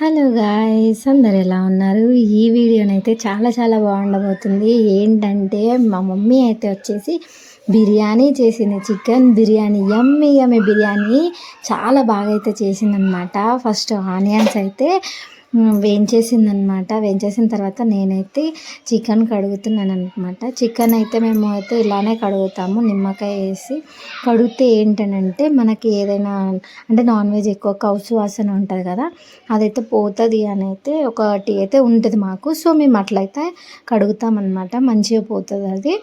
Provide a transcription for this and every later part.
Hello guys అందరు ఎలా ఉన్నారు? ఈ వీడియోనైతే చాలా చాలా బాగుండబోతుంది. ఏంటంటే మా మమ్మీ అయితే వచ్చేసి బిర్యానీ చేసింది చికెన్ బిర్యానీ ఎమ్మి ఎమ్మి బిర్యానీ. చాలా బాగా అయితే చేసిందనమాట ఫస్ట్ ఆనియన్స్ అయితే వేయించేసిందనమాట. వేయించేసిన తర్వాత నేనైతే చికెన్ కడుగుతున్నాను అనమాట చికెన్ అయితే మేము అయితే ఇలానే కడుగుతాము నిమ్మకాయ వేసి. కడిగితే ఏంటనంటే మనకి ఏదైనా అంటే నాన్ వెజ్ ఎక్కువ కౌసు వాసన ఉంటుంది కదా అదైతే పోతుంది అని అయితే ఒకటి అయితే ఉంటుంది మాకు. సో మేము అట్లయితే కడుగుతామన్నమాట మంచిగా పోతుంది అది.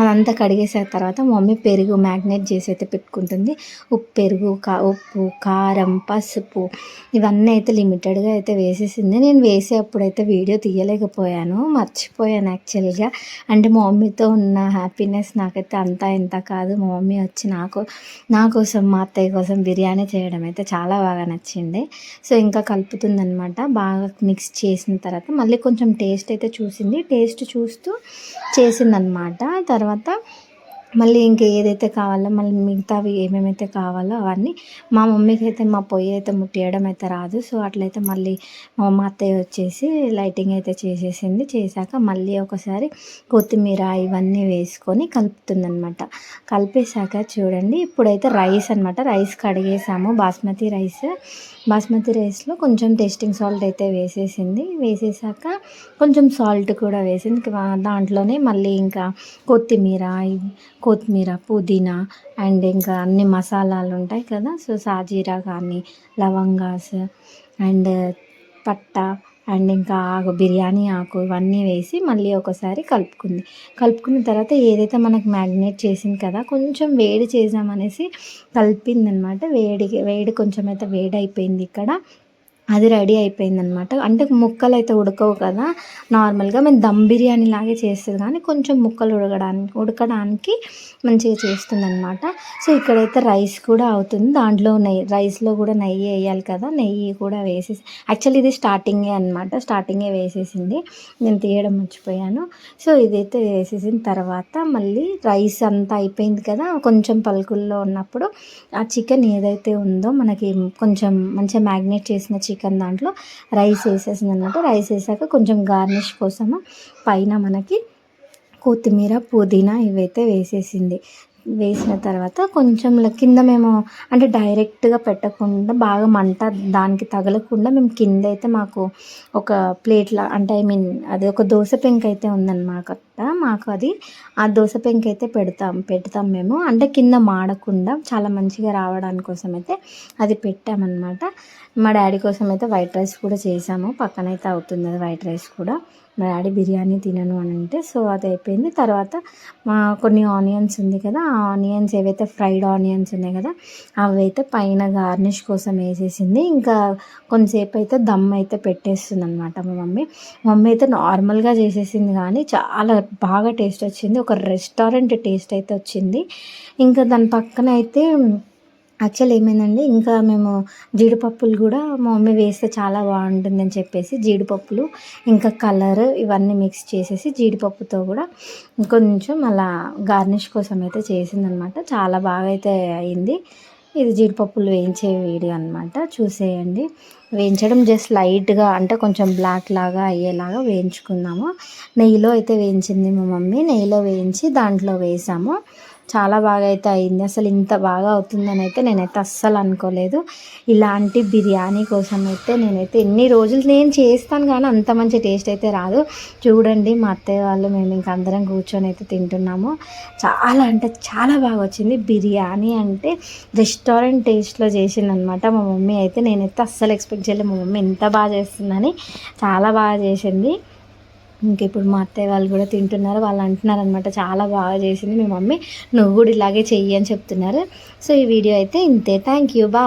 అదంతా కడిగేసిన తర్వాత మమ్మీ పెరుగు మ్యాగ్నేట్ చేసి అయితే పెట్టుకుంటుంది. ఉప్పు పెరుగు కా ఉప్పు కారం పసుపు ఇవన్నీ అయితే లిమిటెడ్గా అయితే వేసేసింది. నేను వేసేటప్పుడు అయితే వీడియో తీయలేకపోయాను. మర్చిపోయాను యాక్చువల్గా. అంటే మా మమ్మీతో ఉన్న హ్యాపీనెస్ నాకైతే అంతా ఇంత కాదు. మా మమ్మీ వచ్చి నాకు నా కోసం మా అత్తయ్య కోసం బిర్యానీ చేయడం అయితే చాలా బాగా నచ్చింది. సో ఇంకా కలుపుతుందనమాట బాగా మిక్స్ చేసిన తర్వాత మళ్ళీ కొంచెం టేస్ట్ అయితే చూసింది. టేస్ట్ చూస్తూ చేసిందనమాట తర్వాత తర్వాత మళ్ళీ ఇంకా ఏదైతే కావాలో మళ్ళీ మిగతావి ఏమేమైతే కావాలో అవన్నీ మా మమ్మీకి అయితే మా పొయ్యి అయితే ముట్టియడం అయితే రాదు. సో అట్లయితే మళ్ళీ మా అమ్మ అత్తయ్య వచ్చేసి లైటింగ్ అయితే చేసేసింది. చేశాక మళ్ళీ ఒకసారి కొత్తిమీర ఇవన్నీ వేసుకొని కలుపుతుందనమాట కలిపేశాక చూడండి ఇప్పుడైతే రైస్ అనమాట రైస్ కడిగేసాము. బాస్మతి రైస్. బాస్మతి రైస్లో కొంచెం టేస్టింగ్ సాల్ట్ అయితే వేసేసింది. వేసేసాక కొంచెం సాల్ట్ కూడా వేసింది. దాంట్లోనే మళ్ళీ ఇంకా కొత్తిమీర కొత్తిమీర పుదీనా అండ్ ఇంకా అన్ని మసాలాలు ఉంటాయి కదా. సో సాజీరా కానీ లవంగాస్ అండ్ పట్ట అండ్ ఇంకా ఆకు బిర్యానీ ఆకు ఇవన్నీ వేసి మళ్ళీ ఒకసారి కలుపుకుంది. కలుపుకున్న తర్వాత ఏదైతే మనకు మ్యాగ్నేట్ చేసింది కదా కొంచెం వేడి చేసామనేసి కలిపింది అనమాట వేడి వేడి కొంచెం అయితే వేడి అయిపోయింది ఇక్కడ. అది రెడీ అయిపోయిందనమాట అంటే ముక్కలు అయితే ఉడకవు కదా. నార్మల్గా మేము దమ్ బిర్యానీ లాగే చేస్తుంది కానీ కొంచెం ముక్కలు ఉడకడానికి ఉడకడానికి మంచిగా చేస్తుంది అనమాట సో ఇక్కడైతే రైస్ కూడా అవుతుంది. దాంట్లో నెయ్యి రైస్లో కూడా నెయ్యి వేయాలి కదా. నెయ్యి కూడా వేసేసి యాక్చువల్లీ ఇది స్టార్టింగే అనమాట స్టార్టింగే వేసేసింది. నేను తీయడం మర్చిపోయాను. సో ఇదైతే వేసేసిన తర్వాత మళ్ళీ రైస్ అంతా అయిపోయింది కదా. కొంచెం పలుకుల్లో ఉన్నప్పుడు ఆ చికెన్ ఏదైతే ఉందో మనకి కొంచెం మంచిగా మ్యాగ్నేట్ చేసిన చికెన్ చికెన్ దాంట్లో రైస్ వేసేసింది అనమాట రైస్ వేసాక కొంచెం గార్నిష్ కోసము పైన మనకి కొత్తిమీర పుదీనా ఇవైతే వేసేసింది. వేసిన తర్వాత కొంచెం కింద మేము అంటే డైరెక్ట్గా పెట్టకుండా బాగా మంట దానికి తగలకుండా మేము కింద అయితే మాకు ఒక ప్లేట్లా అంటే ఐ మీన్ అది ఒక దోశ పెంక అయితే ఉందన్నమాట మాకు అది ఆ దోశ పెంక అయితే పెడతాం పెడతాం మేము. అంటే కింద మాడకుండా చాలా మంచిగా రావడానికి కోసం అయితే అది పెట్టామన్నమాట. మా డాడీ కోసం అయితే వైట్ రైస్ కూడా చేసాము. పక్కనైతే అవుతుంది అది వైట్ రైస్ కూడా. మా డాడీ బిర్యానీ తినను అని అంటే సో అది అయిపోయింది. తర్వాత మా కొన్ని ఆనియన్స్ ఉంది కదా ఆ ఆనియన్స్ ఏవైతే ఫ్రైడ్ ఆనియన్స్ ఉన్నాయి కదా అవి అయితే పైన గార్నిష్ కోసం వేసేసింది. ఇంకా కొంతసేపు అయితే దమ్ అయితే పెట్టేస్తుంది అనమాట మా మమ్మీ. మమ్మీ అయితే నార్మల్గా చేసేసింది కానీ చాలా బాగా టేస్ట్ వచ్చింది. ఒక రెస్టారెంట్ టేస్ట్ అయితే వచ్చింది. ఇంకా దాని పక్కన అయితే యాక్చువల్ ఏమైందండి ఇంకా మేము జీడిపప్పులు కూడా మా మమ్మీ వేస్తే చాలా బాగుంటుందని చెప్పేసి జీడిపప్పులు ఇంకా కలర్ ఇవన్నీ మిక్స్ చేసేసి జీడిపప్పుతో కూడా కొంచెం అలా గార్నిష్ కోసం అయితే చేసిందనమాట. చాలా బాగా అయితే అయింది. ఇది జీడిపప్పులు వేయించే వీడియో అనమాట చూసేయండి. వేయించడం జస్ట్ లైట్గా అంటే కొంచెం బ్లాక్ లాగా అయ్యేలాగా వేయించుకున్నాము నెయ్యిలో అయితే వేయించింది మా మమ్మీ. నెయ్యిలో వేయించి దాంట్లో వేసాము. చాలా బాగా అయితే అయింది. అసలు ఇంత బాగా అవుతుందని అయితే నేనైతే అస్సలు అనుకోలేదు. ఇలాంటి బిర్యానీ కోసం అయితే నేనైతే ఎన్ని రోజులు నేను చేస్తాను కానీ అంత మంచి టేస్ట్ అయితే రాదు. చూడండి మా అత్తయ్య వాళ్ళు మేము ఇంక అందరం కూర్చొని అయితే తింటున్నాము. చాలా అంటే చాలా బాగా వచ్చింది. బిర్యానీ అంటే రెస్టారెంట్ టేస్ట్లో చేసిందనమాట మా మమ్మీ అయితే. నేనైతే అస్సలు ఎక్స్పెక్ట్ చేయలేదు మా మమ్మీ ఎంత బాగా చేస్తుందని. చాలా బాగా చేసింది. ఇంకా ఇప్పుడు మా అత్తయ్య వాళ్ళు కూడా తింటున్నారు వాళ్ళు అంటున్నారు అనమాట చాలా బాగా చేసింది మీ మమ్మీ. నువ్వు కూడా ఇలాగే చెయ్యి అని చెప్తున్నారు. సో ఈ వీడియో అయితే ఇంతే. థ్యాంక్ యూ బా